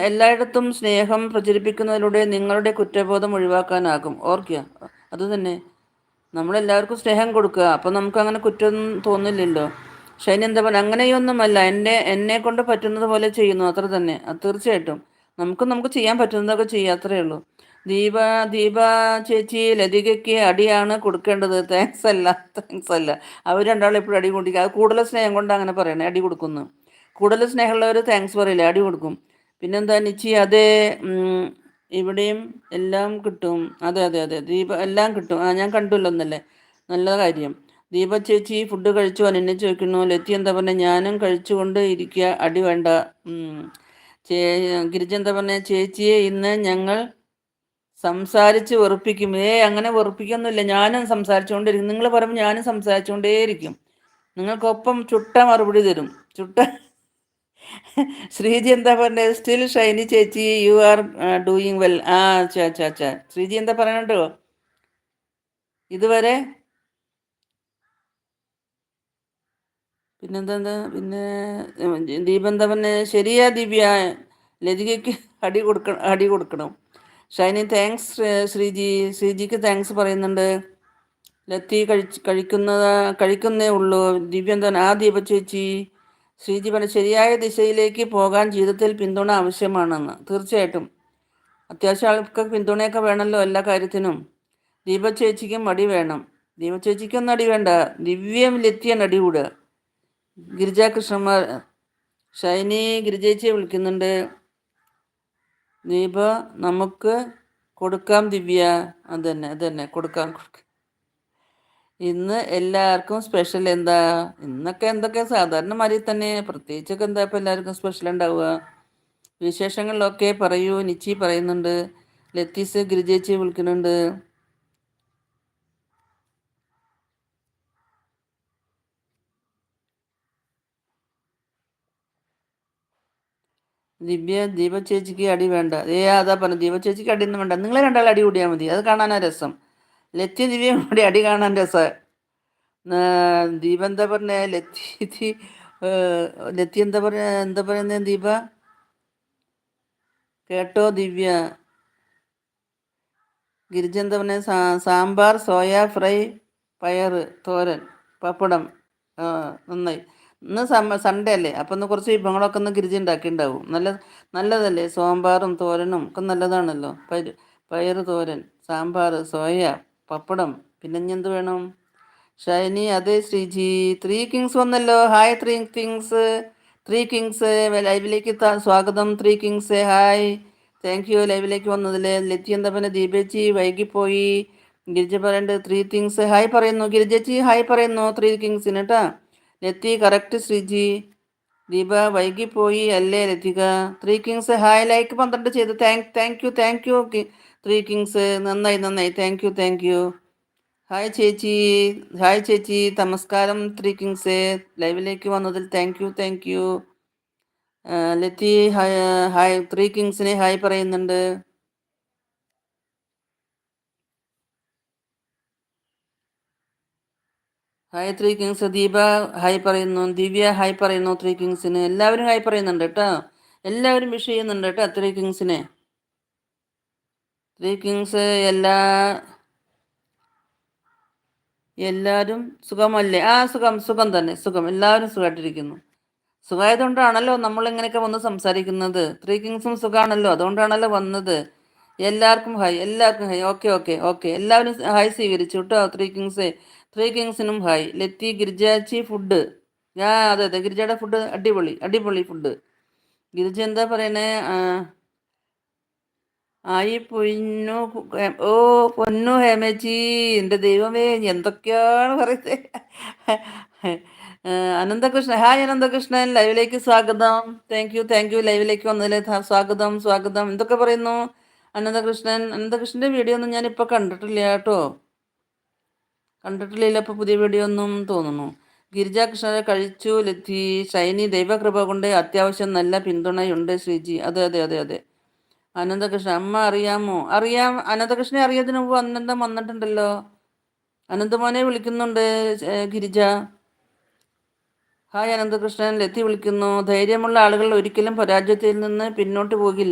എല്ലായിടത്തും സ്നേഹം പ്രചരിപ്പിക്കുന്നതിലൂടെ നിങ്ങളുടെ കുറ്റബോധം ഒഴിവാക്കാനാകും. ഓർക്കുക. അതുതന്നെ നമ്മളെല്ലാവർക്കും സ്നേഹം കൊടുക്കുക. അപ്പം നമുക്ക് അങ്ങനെ കുറ്റം തോന്നില്ലല്ലോ ഷൈനി എന്താ പറയുക അങ്ങനെയൊന്നുമല്ല. എന്റെ എന്നെ കൊണ്ട് പറ്റുന്നത് പോലെ ചെയ്യുന്നു. അത്ര തന്നെ. അത് തീർച്ചയായിട്ടും. നമുക്ക് നമുക്ക് ചെയ്യാൻ പറ്റുന്നതൊക്കെ ചെയ്യുക അത്രയേ ഉള്ളൂ. ദീപ ദീപ ചേച്ചി ലതികയ്ക്ക് അടിയാണ് കൊടുക്കേണ്ടത്. താങ്ക്സ് അല്ല. താങ്ക്സ് അല്ല. അവർ രണ്ടാളും എപ്പോഴും അടി കൊണ്ടിരിക്കുക അത് കൂടുതൽ സ്നേഹം കൊണ്ട് അങ്ങനെ പറയണേ. അടി കൊടുക്കുന്നു. കൂടുതൽ സ്നേഹമുള്ളവർ താങ്ക്സ് പറയില്ല? അടി കൊടുക്കും. പിന്നെന്താ നിച്ചി? അതെ ഇവിടെയും എല്ലാം കിട്ടും. അതെ അതെ അതെ. ദീപ എല്ലാം കിട്ടും. ആ ഞാൻ കണ്ടുല്ലോ ഒന്നല്ലേ നല്ല കാര്യം. ദീപ ചേച്ചി ഫുഡ് കഴിച്ചു എന്നെ ചോദിക്കുന്നു ലത്തി എന്താ പറഞ്ഞ? ഞാനും കഴിച്ചുകൊണ്ട് ഇരിക്കുക അടി വേണ്ട. ചേ ഗിരിജ എന്താ പറഞ്ഞ? ചേച്ചിയെ ഇന്ന് ഞങ്ങൾ സംസാരിച്ച് വെറുപ്പിക്കും. ഏ അങ്ങനെ വെറുപ്പിക്കൊന്നുമില്ല. ഞാനും സംസാരിച്ചുകൊണ്ടിരിക്കും. നിങ്ങൾ പറയുമ്പോൾ ഞാനും സംസാരിച്ചുകൊണ്ടേയിരിക്കും. നിങ്ങൾക്കൊപ്പം ചുട്ട മറുപടി തരും. ചുട്ട ശ്രീജി എന്താ പറഞ്ഞത് സ്റ്റിൽ ഷൈനി ചേച്ചി യു ആർ ഡൂയിങ് വെൽ ആ ചാ ചാ ചാ ശ്രീജി എന്താ പറയണ്ടോ ഇതുവരെ? പിന്നെന്താ പിന്നെ ദീപ എന്താ പറഞ്ഞ? ശരിയാ ദിവ്യ. ലതികയ്ക്ക് അടി കൊടുക്കണം അടി കൊടുക്കണം. ഷൈനി താങ്ക്സ് ശ്രീജി. ശ്രീജിക്ക് താങ്ക്സ് പറയുന്നുണ്ട്. ലത്തി കഴിച്ച് കഴിക്കുന്നതാ കഴിക്കുന്നേ ഉള്ളൂ. ദിവ്യ എന്താ ആ ദീപ ചേച്ചി. ശ്രീജി പറഞ്ഞ ശരിയായ ദിശയിലേക്ക് പോകാൻ ജീവിതത്തിൽ പിന്തുണ ആവശ്യമാണെന്ന്. തീർച്ചയായിട്ടും. അത്യാവശ്യം ആൾക്ക് പിന്തുണയൊക്കെ വേണമല്ലോ എല്ലാ കാര്യത്തിനും. ദീപ ചേച്ചിക്കും അടി വേണം. ദീപ ചേച്ചിക്കൊന്നും അടി വേണ്ട. ദിവ്യം ലെത്തിയ അടി കൂടുക ഗിരിജ കൃഷ്ണന്മാർ ഷൈനി ഗിരിജേച്ചിയെ വിളിക്കുന്നുണ്ട്. ദീപ നമുക്ക് കൊടുക്കാം ദിവ്യ. അതന്നെ അതന്നെ കൊടുക്കാം കൊടുക്കാം. ഇന്ന് എല്ലാവർക്കും സ്പെഷ്യൽ എന്താ? ഇന്നൊക്കെ എന്തൊക്കെ? സാധാരണ മാതിരി തന്നെ. പ്രത്യേകിച്ചൊക്കെ എന്താ ഇപ്പം എല്ലാവർക്കും സ്പെഷ്യൽ ഉണ്ടാവുക? വിശേഷങ്ങളിലൊക്കെ പറയൂ. നിച്ചി പറയുന്നുണ്ട്. ലത്തീസ് ഗിരിജേച്ചി വിളിക്കുന്നുണ്ട്. ദിവ്യ ദീപ ചേച്ചിക്ക് അടി വേണ്ട. ഏ അതാ പറഞ്ഞു ദീപ ചേച്ചിക്ക് അടിയൊന്നും വേണ്ട. നിങ്ങളെ രണ്ടാൾ അടി കൂടിയാൽ മതി. അത് കാണാനാ രസം. ലത്തി ദിവ്യയും കൂടി അടി കാണാൻ രസം. ദീപ എന്താ പറഞ്ഞ? ലത്തി ലത്തി എന്താ പറഞ്ഞ എന്താ പറയുന്നത് ദീപ? കേട്ടോ ദിവ്യ. ഗിരിജ എന്താ പറഞ്ഞ? സാമ്പാർ സോയ ഫ്രൈ പയർ തോരൻ പപ്പടം നന്നായി. ഇന്ന് സൺഡേ അല്ലേ? അപ്പം ഒന്ന് കുറച്ച് വിഭവങ്ങളൊക്കെ ഒന്ന് ഗിരിജ ഉണ്ടാക്കിയിട്ടുണ്ടാവും. നല്ല നല്ലതല്ലേ? സാമ്പാറും തോരനും ഒക്കെ നല്ലതാണല്ലോ. പയർ പയർ തോരൻ സാമ്പാർ സോയ പപ്പടം. പിന്നെ എന്ത് വേണം? ഷൈനി അതെ ശ്രീജി ത്രീ കിങ്സ് വന്നല്ലോ. Hi Three Kings Three Kings ലൈവിലേക്ക് സ്വാഗതം Three Kings hi thank you ലൈവിലേക്ക് വന്നതിൽ പിന്നെ ദീപേച്ചി വൈകിപ്പോയി. ഗിരിജ പറയണ്ട് ത്രീ തിങ്സ് ഹായ് പറയുന്നു. ഗിരിജേച്ചി ഹായ് പറയുന്നു. ത്രീ കിങ്സിന് കേട്ടാ ലത്തി കറക്റ്റ് ശ്രീജി. ദീപ വൈകിപ്പോയി അല്ലേ Lathika? Three Kings hi like പന്ത്രണ്ട് ചെയ്തു. Thank thank you thank you Three Kings നന്നായി നന്നായി. Thank you thank you hi ചേച്ചി. ഹായ് ചേച്ചി. നമസ്കാരം ത്രീ കിങ്സ് ലൈവിലേക്ക് വന്നതിൽ thank you thank you Lathi hi hi Three കിങ്സിനെ ഹായ് പറയുന്നുണ്ട്. Hi Three Kings Deepa hi പറയുന്നു. ദിവ്യ ഹായ് പറയുന്നു. ത്രീ കിങ്സിന് എല്ലാവരും ഹായ് പറയുന്നുണ്ട് കേട്ടോ. എല്ലാവരും വിഷ് ചെയ്യുന്നുണ്ട് കേട്ടോ ത്രീ കിങ്സിനെ ത്രീ കിങ്സ് എല്ലാ എല്ലാവരും സുഖമല്ലേ? ആ സുഖം സുഖം തന്നെ സുഖം. എല്ലാവരും സുഖമായിട്ടിരിക്കുന്നു സുഖമായതുകൊണ്ടാണല്ലോ നമ്മൾ ഇങ്ങനെയൊക്കെ വന്ന് സംസാരിക്കുന്നത്. ത്രീ കിങ്സും സുഖമാണല്ലോ അതുകൊണ്ടാണല്ലോ വന്നത്. എല്ലാവർക്കും ഹായ് എല്ലാവർക്കും ഹായ് ഓക്കെ ഓക്കെ ഓക്കെ എല്ലാവരും ഹായ് സ്വീകരിച്ചു കേട്ടോ ത്രീ കിങ്സ് ത്രീ കിങ്സിനും ഹായ്. ലെത്തി ഗിരിജാച്ചി ഫുഡ്. ഞാൻ അതെ അതെ. ഗിരിജയുടെ ഫുഡ് അടിപൊളി അടിപൊളി ഫുഡ്. ഗിരിജ എന്താ പറയണേ? ആയി പൊന്നു ഓ പൊന്നു ഹേമേച്ചി എന്റെ ദൈവമേ എന്തൊക്കെയാണ് പറയുന്നത് അനന്തകൃഷ്ണൻ ഹായ് അനന്തകൃഷ്ണൻ. ലൈവിലേക്ക് സ്വാഗതം. താങ്ക് യു താങ്ക് യു ലൈവിലേക്ക് വന്നതിലെ സ്വാഗതം സ്വാഗതം. എന്തൊക്കെ പറയുന്നു? അനന്തകൃഷ്ണൻ അനന്തകൃഷ്ണന്റെ വീഡിയോ ഒന്നും ഞാൻ ഇപ്പോൾ കണ്ടിട്ടില്ല കേട്ടോ. കണ്ടിട്ടില്ല ഇപ്പോൾ പുതിയ വീഡിയോ ഒന്നും തോന്നുന്നു. ഗിരിജ കൃഷ്ണരെ കഴിച്ചു ലത്തി. ഷൈനി ദൈവകൃപ കൊണ്ട് അത്യാവശ്യം നല്ല പിന്തുണയുണ്ട് ശ്രീജി. അതെ അതെ അതെ അതെ. അനന്തകൃഷ്ണൻ അമ്മ അറിയാമോ? അറിയാം. അനന്തകൃഷ്ണനെ അറിയാതിന് മുമ്പ് അനന്തം വന്നിട്ടുണ്ടല്ലോ. അനന്തമോനെ വിളിക്കുന്നുണ്ട് ഗിരിജ. ഹായ് അനന്തകൃഷ്ണൻ. ലത്തി വിളിക്കുന്നു. ധൈര്യമുള്ള ആളുകൾ ഒരിക്കലും പരാജയത്തിൽ നിന്ന് പിന്നോട്ട് പോകില്ല.